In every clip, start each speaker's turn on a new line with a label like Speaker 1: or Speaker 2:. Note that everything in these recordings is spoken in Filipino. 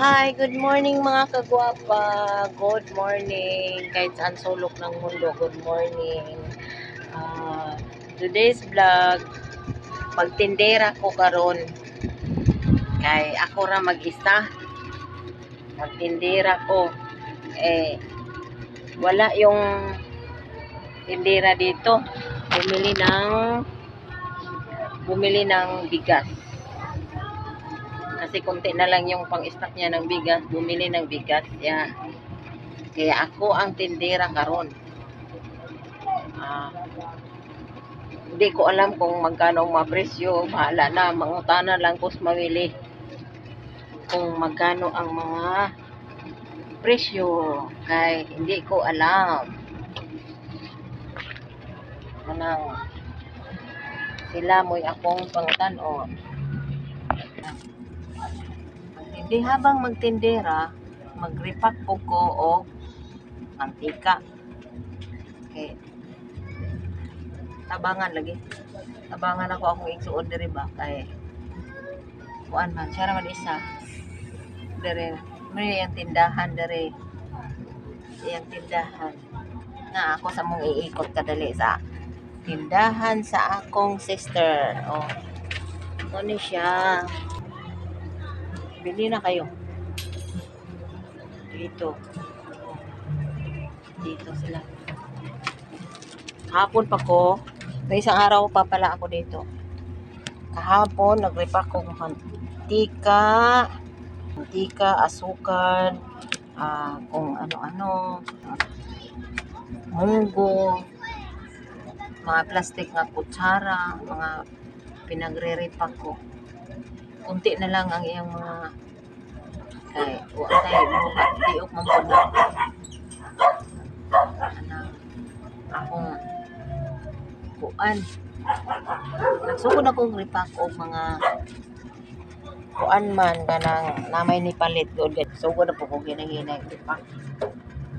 Speaker 1: Hi, good morning mga kagwapa. Good morning. Kahit saan sulok ng mundo, good morning. Ah, today's vlog, magtindera ko karon. Kay ako ra mag-isa. Magtindera ko. Eh, wala yung tindera dito. Bumili ng bumili ng bigas. Kasi konti na lang yung pang-stock niya ng bigas, bumili ng bigas. Yeah. Kaya ako ang tindera karon. Ah, hindi ko alam kung magkano ang mga presyo. Bahala na, mangutana lang ko mamili kung magkano ang mga presyo. Kay hindi ko alam. Anang sila mo'y akong pangutanon. Hindi habang magtindera, mag-repack po ko o mantika. Okay. Tabangan lagi. Tabangan ako akong igsuon diri ba kay kuan man siya naman isa. Dere may yung tindahan dere. Yung tindahan. Na ako sa mong iikot kadali sa tindahan sa akong sister. Oh. Ano siya? Bili na kayo. Dito. Dito sila. Hapon pa ko. May isang araw pa pala ako dito. Kahapon, nag-repack ko ng mantika, mantika, asukal, ah, kung ano-ano, munggo, mga plastic nga kutsara, mga pinagre-repack ko kunti na lang ang iyang mga kay wa tay buhat diok man pud na ana akong kuan. Nagsugod akong repack og mga kuan man kanang namay ni palit gid sugod na po ko ginahinay repack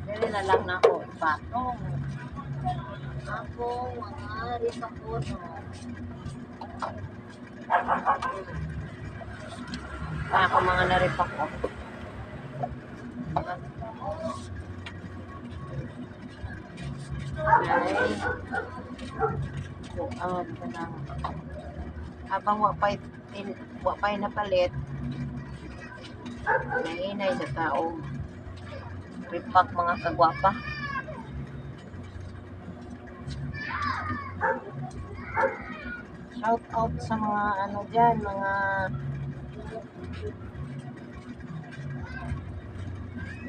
Speaker 1: dili na lang na ako patong ako mga repack ko no. Ah, ako mga naripak ko. Ay, kuan ka lang. Habang wapay, in, wapay na palit, nainay sa tao. Ripak mga kagwapa. Shout out sa mga ano dyan, mga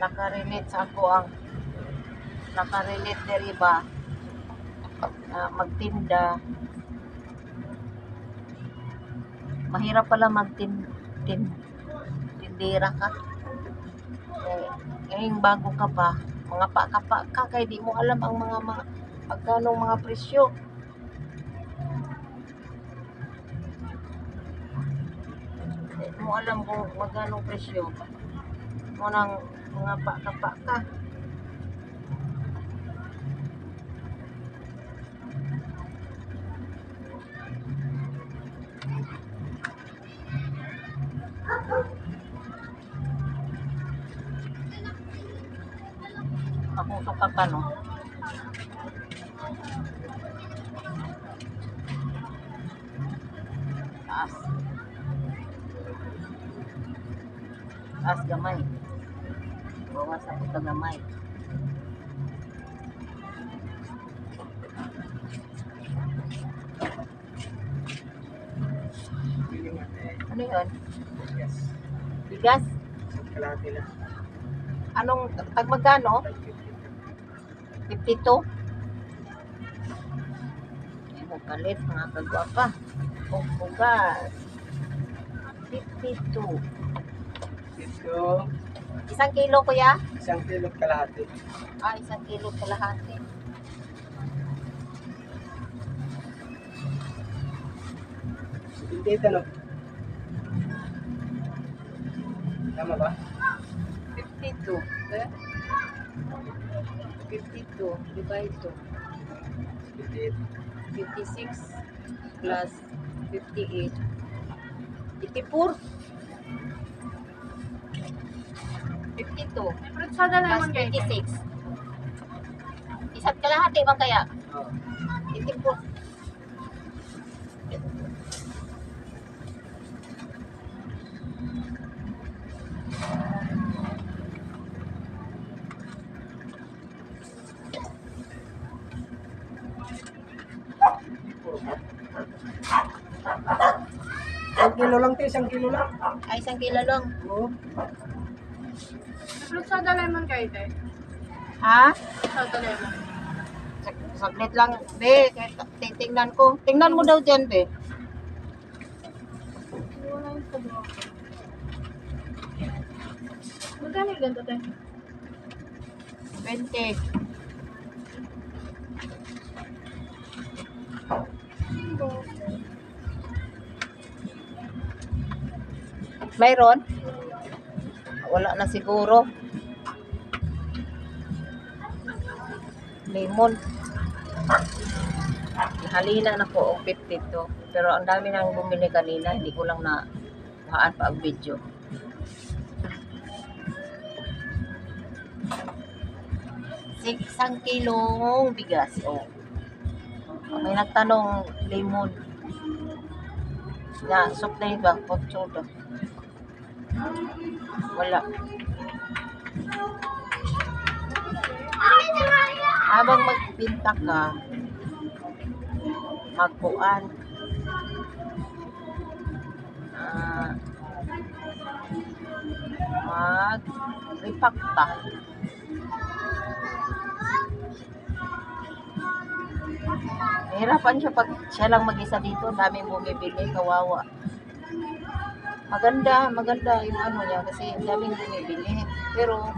Speaker 1: nakarelate sa ako ang nakarelate diri ba na magtinda. Mahirap pala magtin tin, tindera ka. Eh, eh bago ka pa mga pa ka pa ka kay di mo alam ang mga mga pagkano mga presyo mo alam kung magkano presyo mo ng mga paka-paka. Ako suka pa no. Taas. Taas gamay. Ako sa gamay. Ano yun?
Speaker 2: Yes.
Speaker 1: Bigas?
Speaker 2: Kalahati lang.
Speaker 1: Anong, tag magkano? 52? Ay, mo palit mga kagwapa. Kung bugas. 52.
Speaker 2: Ito,
Speaker 1: Isang kilo kuya?
Speaker 2: isang kilo kalahati.
Speaker 1: Ah, isang kilo kalahati.
Speaker 2: Hindi ito, no? Tama ba?
Speaker 1: 52. Eh? 52 divide to
Speaker 2: 58.
Speaker 1: 56 plus 58. 84. 22.
Speaker 3: Fruitsada
Speaker 1: Plus
Speaker 3: lemon kayo.
Speaker 1: 26. Isa't kalahati ba kaya?
Speaker 2: Oo.
Speaker 1: Itipos.
Speaker 2: Isang kilo lang te, isang kilo lang.
Speaker 1: Ay, isang kilo lang.
Speaker 2: Oo.
Speaker 3: Fruitsada lemon kayo, te.
Speaker 1: Ha?
Speaker 3: Fruitsada lemon.
Speaker 1: Sag- Saglit lang, be. Titingnan ko. Tingnan mo daw dyan, be.
Speaker 3: Wala yung sabro. Magkano yung ganito, te?
Speaker 1: 20. Mayroon? Wala na siguro. Lemon. Halina na ko og 52. Pero ang dami nang bumili kanina, hindi ko lang na haan pa ang video. Isang kilong bigas. Oh. May nagtanong lemon. Na, supply ba? Potso daw. Wala. Habang magpinta ka, magkuan. Ah, mag ripakta. Nahirapan siya pag siya lang mag-isa dito, daming bumibili, kawawa. Maganda, maganda yung ano niya kasi ang daming bumibili. Pero,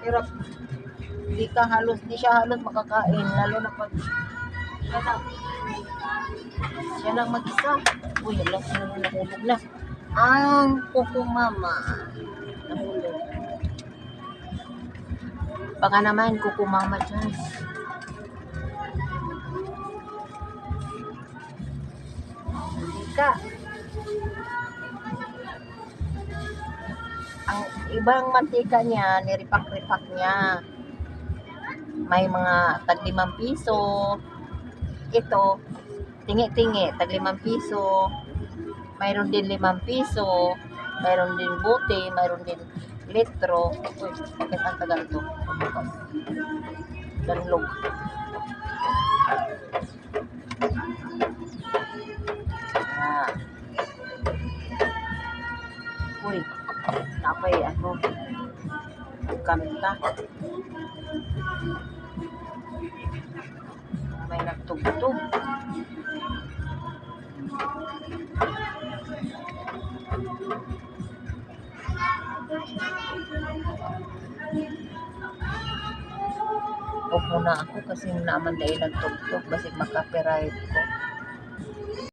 Speaker 1: hirap. Hindi ka halos, di siya halos makakain, lalo na pag siya lang. Siya lang mag-isa. Uy, wala, nahulog na. Ang kuko mama. Nahulog. Baka naman kuko mama dyan. Hindi ka. Ang ibang mantika niya, niripak-ripak niya. May mga tag limang piso. Ito, tingi-tingi, tag limang piso. Mayroon din limang piso. Mayroon din buti, mayroon din litro. Uy, bakit ang tagal to? Danlog. Kanta. May nagtugtog. Upo na ako kasi naman dahil nagtugtog. Basig makapiright ko.